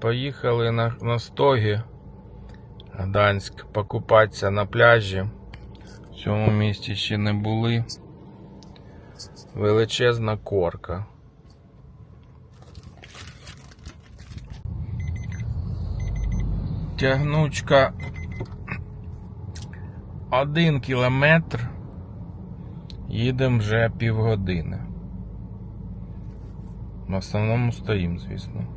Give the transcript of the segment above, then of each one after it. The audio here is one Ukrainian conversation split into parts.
Поїхали на, на стоги Гданськ покупатися на пляжі. В цьому місті ще не були. Величезна корка. Тягнучка один кілометр. Їдемо вже півгодини. В основному стоїм, звісно.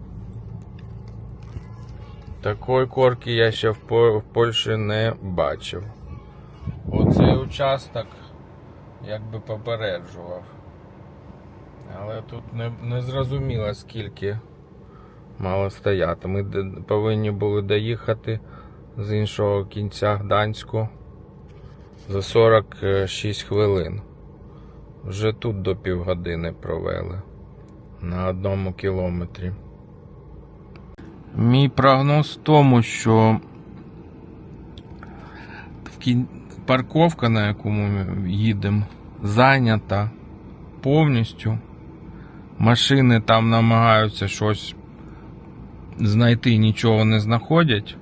Такої корки я ще в, Польщі не бачив. Оцей участок якби попереджував. Але тут не, не зрозуміло скільки мало стояти. Ми повинні були доїхати з іншого кінця Гданську за 46 хвилин. Вже тут до півгодини провели на одному кілометрі. Мій прогноз в тому, що парковка, на яку ми їдемо, зайнята повністю. Машини там намагаються щось знайти, нічого не знаходять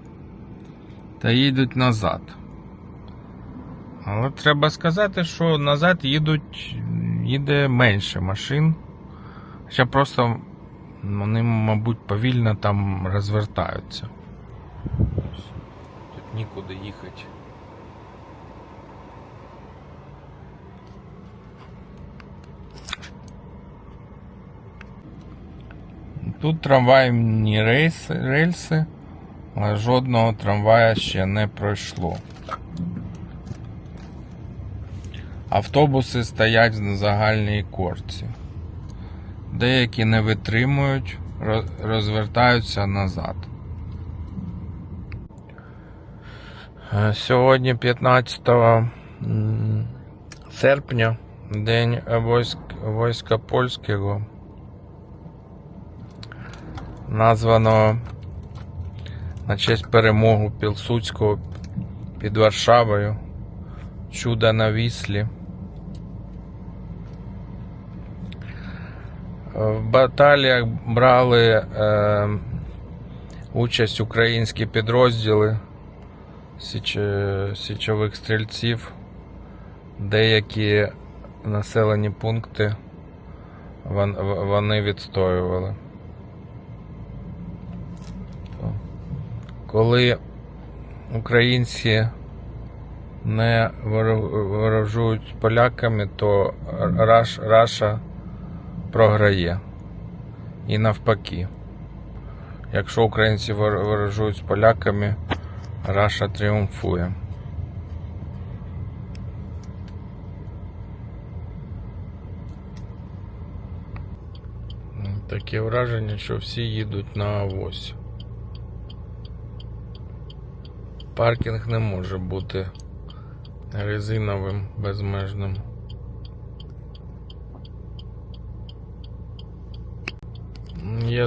та їдуть назад. Але треба сказати, що назад їдуть, їде менше машин. Ще просто вони, мабуть, повільно там розвертаються. Тут нікуди їхати. Тут трамвайні рейси, рельси, але жодного трамвая ще не пройшло. Автобуси стоять на загальній корці. Деякі не витримують, розвертаються назад. Е, Сьогодні 15 серпня, День войск, війська польського. Названо на честь перемоги Пілсудського під Варшавою. Чудо на Віслі. В баталіях брали е, участь українські підрозділи січ, січових стрільців. Деякі населені пункти вони відстоювали. Коли українці не ворожують поляками, то Раш, Раша програє. І навпаки. Якщо українці ворожують з поляками, Раша тріумфує. Таке враження, що всі їдуть на авось. Паркінг не може бути резиновим безмежним.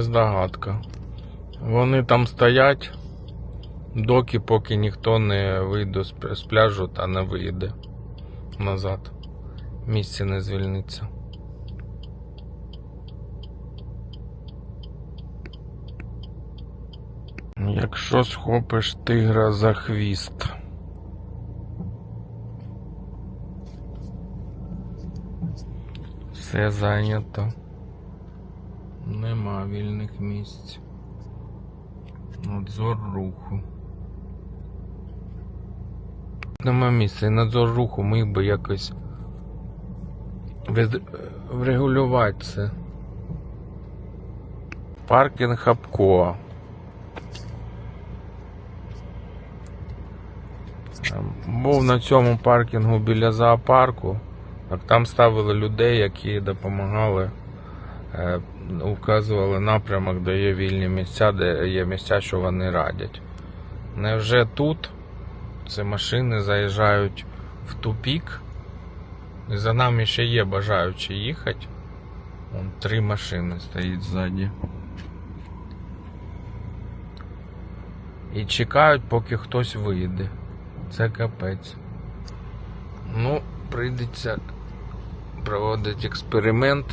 Є здогадка. Вони там стоять, доки поки ніхто не вийде з пляжу та не виїде назад. Місце не звільниться. Якщо схопиш тигра за хвіст. Все зайнято. Нема вільних місць. Надзор руху. Нема місця. І надзор руху міг би якось від... врегулювати це. Паркінг Хапкова. Був на цьому паркінгу біля зоопарку. Так там ставили людей, які допомагали, вказували напрямок, де є вільні місця, де є місця, що вони радять. Невже тут ці машини заїжджають в тупік, і за нами ще є бажаючі їхати. Вон три машини стоїть ззаді. І чекають, поки хтось вийде. Це капець. Ну, прийдеться проводити експеримент.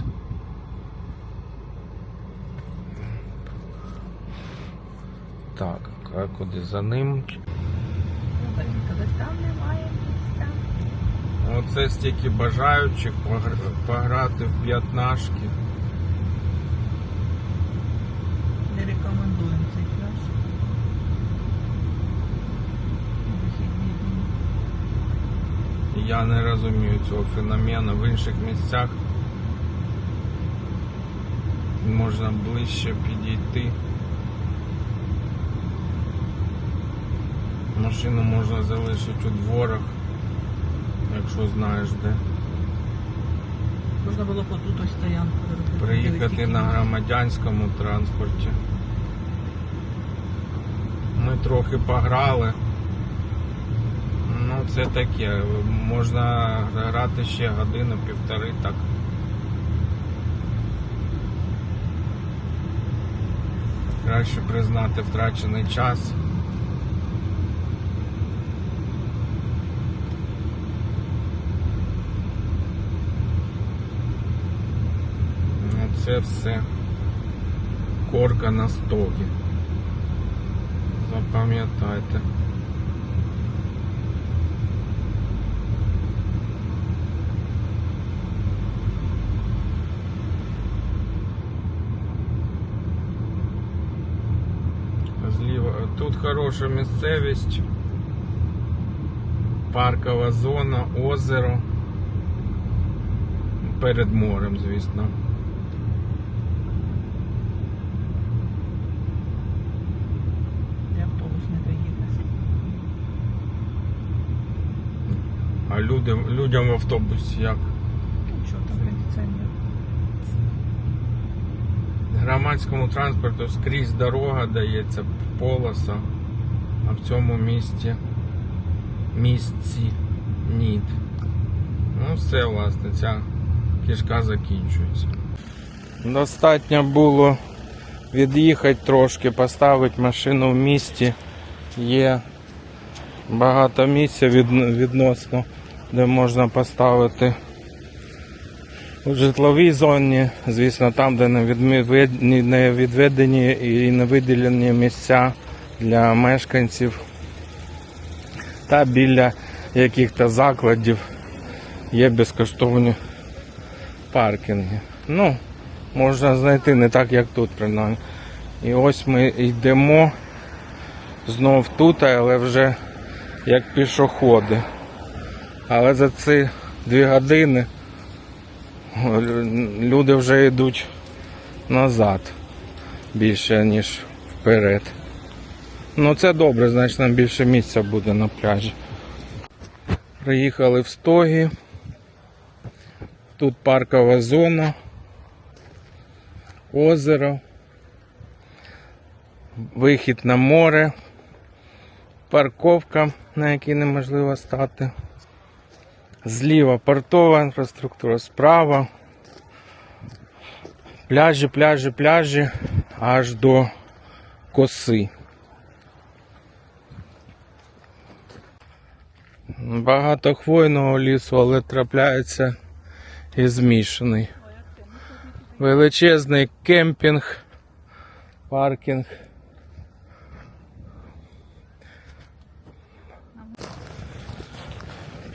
Так. А куди за ним? Коли там немає місця. Оце стільки бажаючих пограти в п'ятнашки. Не рекомендуємо цей пляж. Я не розумію цього феномену. В інших місцях можна ближче підійти. Машину можна залишити у дворах, якщо знаєш де. Можна було б ось стоянку. Приїхати на громадянському транспорті. Ми трохи пограли. Ну, це таке. Можна грати ще годину, півтори так. Краще признати втрачений час. Ну, Це все корка на стогі. Запам'ятайте. Зліва. Тут хороша місцевість. Паркова зона, озеро. Перед морем, звісно. І автобус не доїде. А людям, людям в автобусі як? Що там кондиціонер? Громадському транспорту скрізь дорога дається, полоса, а в цьому місті місці ніт. Ну все, власне, ця кишка закінчується. Достатньо було від'їхати трошки, поставити машину в місті. Є багато місця відносно, де можна поставити у житловій зоні, звісно, там, де не відведені, і не виділені місця для мешканців, та біля яких-то закладів є безкоштовні паркінги. Ну, можна знайти не так, як тут, принаймні. І ось ми йдемо знов тут, але вже як пішоходи. Але за ці дві години люди вже йдуть назад більше, ніж вперед. Ну це добре, значить нам більше місця буде на пляжі. Приїхали в Стогі. Тут паркова зона, озеро, вихід на море, парковка, на якій неможливо стати. Зліва портова інфраструктура, справа. Пляжі, пляжі, пляжі аж до коси. Багато хвойного лісу, але трапляється і змішаний. Величезний кемпінг, паркінг.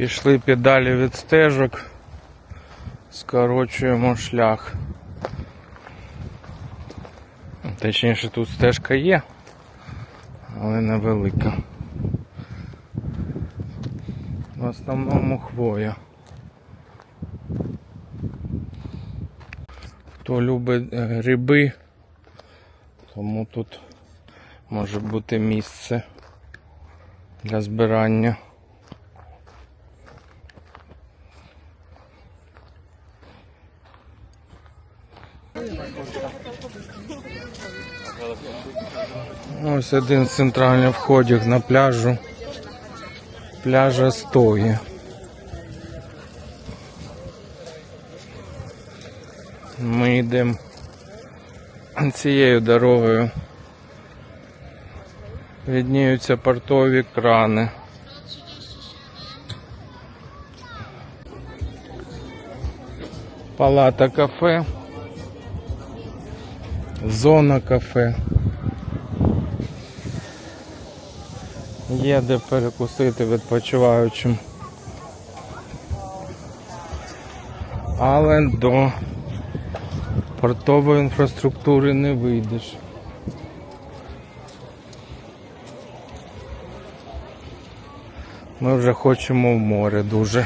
Пішли педалі від стежок, скорочуємо шлях. Точніше тут стежка є, але невелика. В основному хвоя. Хто любить е, гриби, тому тут може бути місце для збирання. Ось один з центральних входів на пляжу. Пляжа Стогі. Ми йдемо цією дорогою. Відніються портові крани. Палата кафе. Зона кафе. Є де перекусити відпочиваючим. Але до портової інфраструктури не вийдеш. Ми вже хочемо в море дуже.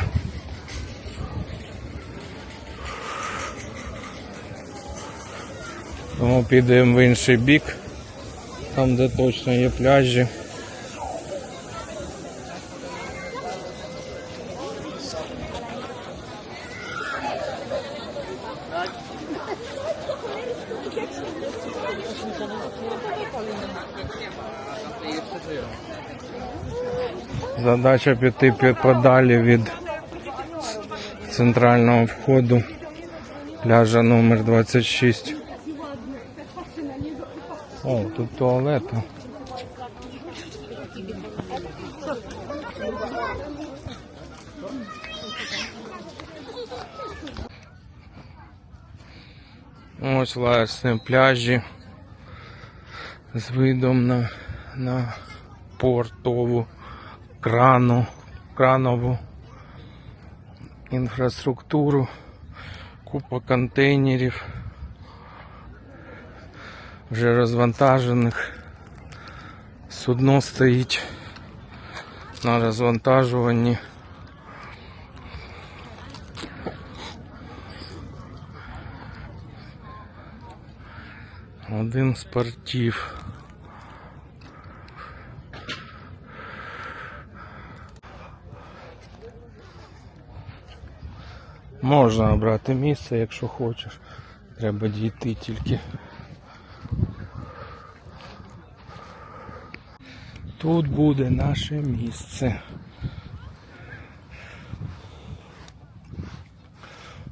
Тому підемо в інший бік, там де точно є пляжі. Задача піти пі- подалі від центрального входу пляжа номер 26. О, тут туалети. Ось власне пляжі з видом на, на портову крану, кранову інфраструктуру, купа контейнерів, вже розвантажених. Судно стоїть на розвантажуванні. Один з портів. Можна обрати місце, якщо хочеш. Треба дійти тільки. Тут буде наше місце.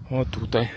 Отутай.